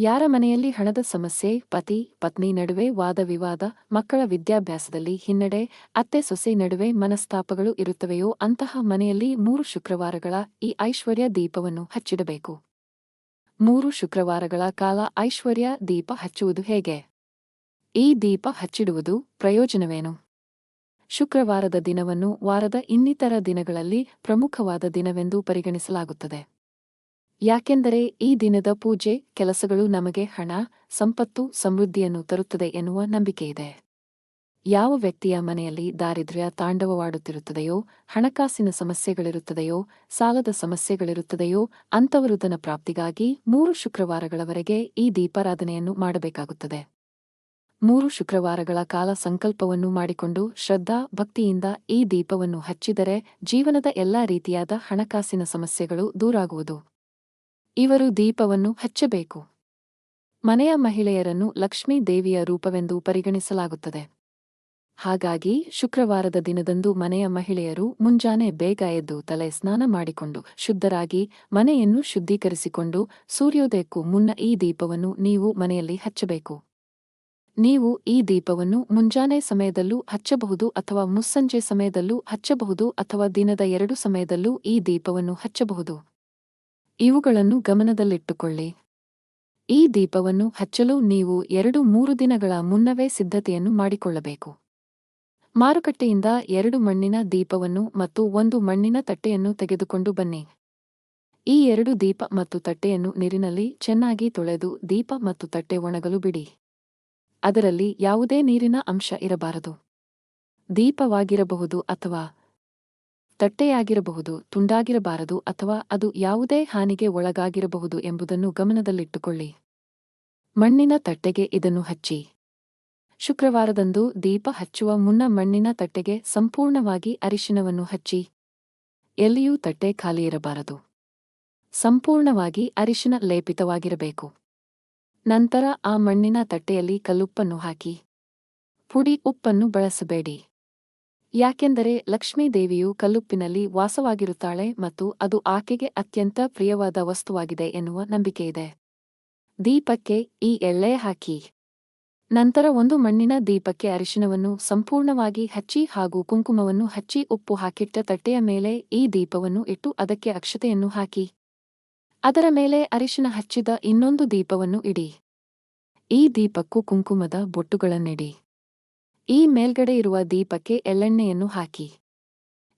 ಯಾರ ಮನೆಯಲ್ಲಿ ಹಣದ ಸಮಸ್ಯೆ, ಪತಿ, ಪತ್ನಿ ನಡುವೆ ವಾದ ವಿವಾದ, ಮಕ್ಕಳ ವಿದ್ಯಾಭ್ಯಾಸದಲ್ಲಿ ಹಿನ್ನಡೆ, ಅತ್ತೆ ಸೊಸೆ ನಡುವೆ ಮನಸ್ತಾಪಗಳು ಇರುತ್ತವೆಯೋ ಅಂತಹ ಮನೆಯಲ್ಲಿ ಮೂರು ಶುಕ್ರವಾರಗಳ ಈ ಐಶ್ವರ್ಯ ದೀಪವನ್ನು ಹಚ್ಚಿಡಬೇಕು. ಮೂರು ಶುಕ್ರವಾರಗಳ ಕಾಲ ಐಶ್ವರ್ಯ ದೀಪ ಹಚ್ಚುವುದು ಹೇಗೆ? ಈ ದೀಪ ಹಚ್ಚಿಡುವುದು ಪ್ರಯೋಜನವೇನು? ಶುಕ್ರವಾರದ ದಿನವನ್ನು ವಾರದ ಇನ್ನಿತರ ದಿನಗಳಲ್ಲಿ ಪ್ರಮುಖವಾದ ದಿನವೆಂದು ಪರಿಗಣಿಸಲಾಗುತ್ತದೆ. ಯಾಕೆಂದರೆ ಈ ದಿನದ ಪೂಜೆ ಕೆಲಸಗಳು ನಮಗೆ ಹಣ, ಸಂಪತ್ತು, ಸಮೃದ್ಧಿಯನ್ನು ತರುತ್ತದೆ ಎನ್ನುವ ನಂಬಿಕೆಯಿದೆ. ಯಾವ ವ್ಯಕ್ತಿಯ ಮನೆಯಲ್ಲಿ ದಾರಿದ್ರ್ಯ ತಾಂಡವವಾಡುತ್ತಿರುತ್ತದೆಯೋ, ಹಣಕಾಸಿನ ಸಮಸ್ಯೆಗಳಿರುತ್ತದೆಯೋ, ಸಾಲದ ಸಮಸ್ಯೆಗಳಿರುತ್ತದೆಯೋ, ಅಂಥವರು ಧನ ಪ್ರಾಪ್ತಿಗಾಗಿ ಮೂರು ಶುಕ್ರವಾರಗಳವರೆಗೆ ಈ ದೀಪಾರಾಧನೆಯನ್ನು ಮಾಡಬೇಕಾಗುತ್ತದೆ. ಮೂರು ಶುಕ್ರವಾರಗಳ ಕಾಲ ಸಂಕಲ್ಪವನ್ನು ಮಾಡಿಕೊಂಡು ಶ್ರದ್ಧಾ, ಭಕ್ತಿಯಿಂದ ಈ ದೀಪವನ್ನು ಹಚ್ಚಿದರೆ ಜೀವನದ ಎಲ್ಲಾ ರೀತಿಯಾದ ಹಣಕಾಸಿನ ಸಮಸ್ಯೆಗಳು ದೂರಾಗುವುದು. ಇವರು ದೀಪವನ್ನು ಹಚ್ಚಬೇಕು. ಮನೆಯ ಮಹಿಳೆಯರನ್ನು ಲಕ್ಷ್ಮೀ ದೇವಿಯ ರೂಪವೆಂದು ಪರಿಗಣಿಸಲಾಗುತ್ತದೆ. ಹಾಗಾಗಿ ಶುಕ್ರವಾರದ ದಿನದಂದು ಮನೆಯ ಮಹಿಳೆಯರು ಮುಂಜಾನೆ ಬೇಗ ಎದ್ದು ತಲೆ ಸ್ನಾನ ಮಾಡಿಕೊಂಡು ಶುದ್ಧರಾಗಿ ಮನೆಯನ್ನು ಶುದ್ಧೀಕರಿಸಿಕೊಂಡು ಸೂರ್ಯೋದಯಕ್ಕೂ ಮುನ್ನ ಈ ದೀಪವನ್ನು ನೀವು ಮನೆಯಲ್ಲಿ ಹಚ್ಚಬೇಕು. ನೀವು ಈ ದೀಪವನ್ನು ಮುಂಜಾನೆ ಸಮಯದಲ್ಲೂ ಹಚ್ಚಬಹುದು ಅಥವಾ ಮುಸ್ಸಂಜೆ ಸಮಯದಲ್ಲೂ ಹಚ್ಚಬಹುದು ಅಥವಾ ದಿನದ ಎರಡು ಸಮಯದಲ್ಲೂ ಈ ದೀಪವನ್ನು ಹಚ್ಚಬಹುದು. ಇವುಗಳನ್ನು ಗಮನದಲ್ಲಿಟ್ಟುಕೊಳ್ಳಿ. ಈ ದೀಪವನ್ನು ಹಚ್ಚಲು ನೀವು ಎರಡು ಮೂರು ದಿನಗಳ ಮುನ್ನವೇ ಸಿದ್ಧತೆಯನ್ನು ಮಾಡಿಕೊಳ್ಳಬೇಕು. ಮಾರುಕಟ್ಟೆಯಿಂದ ಎರಡು ಮಣ್ಣಿನ ದೀಪವನ್ನು ಮತ್ತು ಒಂದು ಮಣ್ಣಿನ ತಟ್ಟೆಯನ್ನು ತೆಗೆದುಕೊಂಡು ಬನ್ನಿ. ಈ ಎರಡು ದೀಪ ಮತ್ತು ತಟ್ಟೆಯನ್ನು ನೀರಿನಲ್ಲಿ ಚೆನ್ನಾಗಿ ತೊಳೆದು ದೀಪ ಮತ್ತು ತಟ್ಟೆ ಒಣಗಲು ಬಿಡಿ. ಅದರಲ್ಲಿ ಯಾವುದೇ ನೀರಿನ ಅಂಶ ಇರಬಾರದು. ದೀಪವಾಗಿರಬಹುದು ಅಥವಾ ತಟ್ಟೆಯಾಗಿರಬಹುದು, ತುಂಡಾಗಿರಬಾರದು ಅಥವಾ ಅದು ಯಾವುದೇ ಹಾನಿಗೆ ಒಳಗಾಗಿರಬಹುದು ಎಂಬುದನ್ನು ಗಮನದಲ್ಲಿಟ್ಟುಕೊಳ್ಳಿ. ಮಣ್ಣಿನ ತಟ್ಟೆಗೆ ಇದನ್ನು ಹಚ್ಚಿ. ಶುಕ್ರವಾರದಂದು ದೀಪ ಹಚ್ಚುವ ಮುನ್ನ ಮಣ್ಣಿನ ತಟ್ಟೆಗೆ ಸಂಪೂರ್ಣವಾಗಿ ಅರಿಶಿನವನ್ನು ಹಚ್ಚಿ. ಎಲ್ಲಿಯೂ ತಟ್ಟೆ ಖಾಲಿಯಿರಬಾರದು ಸಂಪೂರ್ಣವಾಗಿ ಅರಿಶಿನ ಲೇಪಿತವಾಗಿರಬೇಕು. ನಂತರ ಆ ಮಣ್ಣಿನ ತಟ್ಟೆಯಲ್ಲಿ ಕಲ್ಲುಪ್ಪನ್ನು ಹಾಕಿ. ಪುಡಿ ಉಪ್ಪನ್ನು ಬಳಸಬೇಡಿ. ಯಾಕೆಂದರೆ ಲಕ್ಷ್ಮೀದೇವಿಯು ಕಲ್ಲುಪ್ಪಿನಲ್ಲಿ ವಾಸವಾಗಿರುತ್ತಾಳೆ ಮತ್ತು ಅದು ಆಕೆಗೆ ಅತ್ಯಂತ ಪ್ರಿಯವಾದ ವಸ್ತುವಾಗಿದೆ ಎನ್ನುವ ನಂಬಿಕೆಯಿದೆ. ದೀಪಕ್ಕೆ ಈ ಎಳ್ಳೆ ಹಾಕಿ. ನಂತರ ಒಂದು ಮಣ್ಣಿನ ದೀಪಕ್ಕೆ ಅರಿಶಿನವನ್ನು ಸಂಪೂರ್ಣವಾಗಿ ಹಚ್ಚಿ ಹಾಗೂ ಕುಂಕುಮವನ್ನು ಹಚ್ಚಿ ಉಪ್ಪು ಹಾಕಿಟ್ಟ ತಟ್ಟೆಯ ಮೇಲೆ ಈ ದೀಪವನ್ನು ಇಟ್ಟು ಅದಕ್ಕೆ ಅಕ್ಷತೆಯನ್ನು ಹಾಕಿ. ಅದರ ಮೇಲೆ ಅರಿಶಿನ ಹಚ್ಚಿದ ಇನ್ನೊಂದು ದೀಪವನ್ನು ಇಡಿ. ಈ ದೀಪಕ್ಕೂ ಕುಂಕುಮದ ಬೊಟ್ಟುಗಳನ್ನಿಡಿ. ಈ ಮೇಲ್ಗಡೆ ಇರುವ ದೀಪಕ್ಕೆ ಎಳ್ಳೆಣ್ಣೆಯನ್ನು ಹಾಕಿ.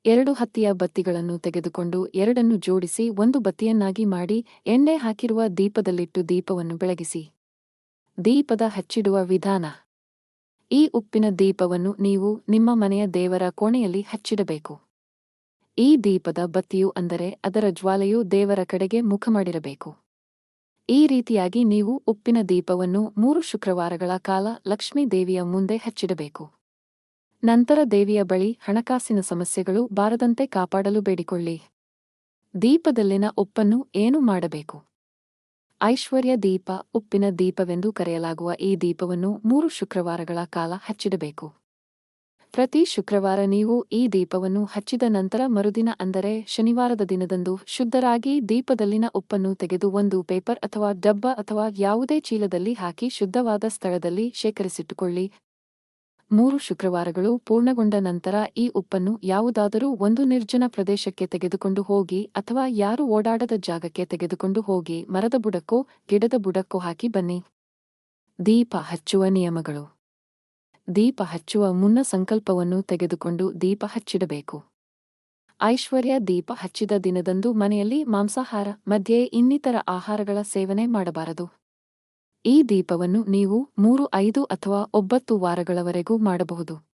ಎರಡು ಹತ್ತಿಯ ಬತ್ತಿಗಳನ್ನು ತೆಗೆದುಕೊಂಡು ಎರಡನ್ನು ಜೋಡಿಸಿ ಒಂದು ಬತ್ತಿಯನ್ನಾಗಿ ಮಾಡಿ ಎಣ್ಣೆ ಹಾಕಿರುವ ದೀಪದಲ್ಲಿಟ್ಟು ದೀಪವನ್ನು ಬೆಳಗಿಸಿ. ದೀಪದ ಹಚ್ಚಿಡುವ ವಿಧಾನ. ಈ ಉಪ್ಪಿನ ದೀಪವನ್ನು ನೀವು ನಿಮ್ಮ ಮನೆಯ ದೇವರ ಕೋಣೆಯಲ್ಲಿ ಹಚ್ಚಿಡಬೇಕು. ಈ ದೀಪದ ಬತ್ತಿಯು ಅಂದರೆ ಅದರ ಜ್ವಾಲೆಯು ದೇವರ ಕಡೆಗೆ ಮುಖ ಮಾಡಿರಬೇಕು. ಈ ರೀತಿಯಾಗಿ ನೀವು ಉಪ್ಪಿನ ದೀಪವನ್ನು ಮೂರು ಶುಕ್ರವಾರಗಳ ಕಾಲ ಲಕ್ಷ್ಮೀ ದೇವಿಯ ಮುಂದೆ ಹಚ್ಚಿಡಬೇಕು. ನಂತರ ದೇವಿಯ ಬಳಿ ಹಣಕಾಸಿನ ಸಮಸ್ಯೆಗಳು ಬಾರದಂತೆ ಕಾಪಾಡಲು ಬೇಡಿಕೊಳ್ಳಿ. ದೀಪದಲ್ಲಿನ ಉಪ್ಪನ್ನು ಏನು ಮಾಡಬೇಕು? ಐಶ್ವರ್ಯ ದೀಪ ಉಪ್ಪಿನ ದೀಪವೆಂದು ಕರೆಯಲಾಗುವ ಈ ದೀಪವನ್ನು ಮೂರು ಶುಕ್ರವಾರಗಳ ಕಾಲ ಹಚ್ಚಿಡಬೇಕು. ಪ್ರತಿ ಶುಕ್ರವಾರ ನೀವು ಈ ದೀಪವನ್ನು ಹಚ್ಚಿದ ನಂತರ ಮರುದಿನ ಅಂದರೆ ಶನಿವಾರದ ದಿನದಂದು ಶುದ್ಧರಾಗಿ ದೀಪದಲ್ಲಿನ ಉಪ್ಪನ್ನು ತೆಗೆದು ಒಂದು ಪೇಪರ್ ಅಥವಾ ಡಬ್ಬ ಅಥವಾ ಯಾವುದೇ ಚೀಲದಲ್ಲಿ ಹಾಕಿ ಶುದ್ಧವಾದ ಸ್ಥಳದಲ್ಲಿ ಶೇಖರಿಸಿಟ್ಟುಕೊಳ್ಳಿ. ಮೂರು ಶುಕ್ರವಾರಗಳು ಪೂರ್ಣಗೊಂಡ ನಂತರ ಈ ಉಪ್ಪನ್ನು ಯಾವುದಾದರೂ ಒಂದು ನಿರ್ಜನ ಪ್ರದೇಶಕ್ಕೆ ತೆಗೆದುಕೊಂಡು ಹೋಗಿ ಅಥವಾ ಯಾರು ಓಡಾಡದ ಜಾಗಕ್ಕೆ ತೆಗೆದುಕೊಂಡು ಹೋಗಿ ಮರದ ಬುಡಕ್ಕೋ ಗಿಡದ ಬುಡಕ್ಕೋ ಹಾಕಿ ಬನ್ನಿ. ದೀಪ ಹಚ್ಚುವ ನಿಯಮಗಳು. ದೀಪ ಹಚ್ಚುವ ಮುನ್ನ ಸಂಕಲ್ಪವನ್ನು ತೆಗೆದುಕೊಂಡು ದೀಪ ಹಚ್ಚಿಡಬೇಕು. ಐಶ್ವರ್ಯ ದೀಪ ಹಚ್ಚಿದ ದಿನದಂದು ಮನೆಯಲ್ಲಿ ಮಾಂಸಾಹಾರ, ಮಧ್ಯೆ ಇನ್ನಿತರ ಆಹಾರಗಳ ಸೇವನೆ ಮಾಡಬಾರದು. ಈ ದೀಪವನ್ನು ನೀವು ಮೂರು, ಐದು ಅಥವಾ ಒಂಬತ್ತು ವಾರಗಳವರೆಗೂ ಮಾಡಬಹುದು.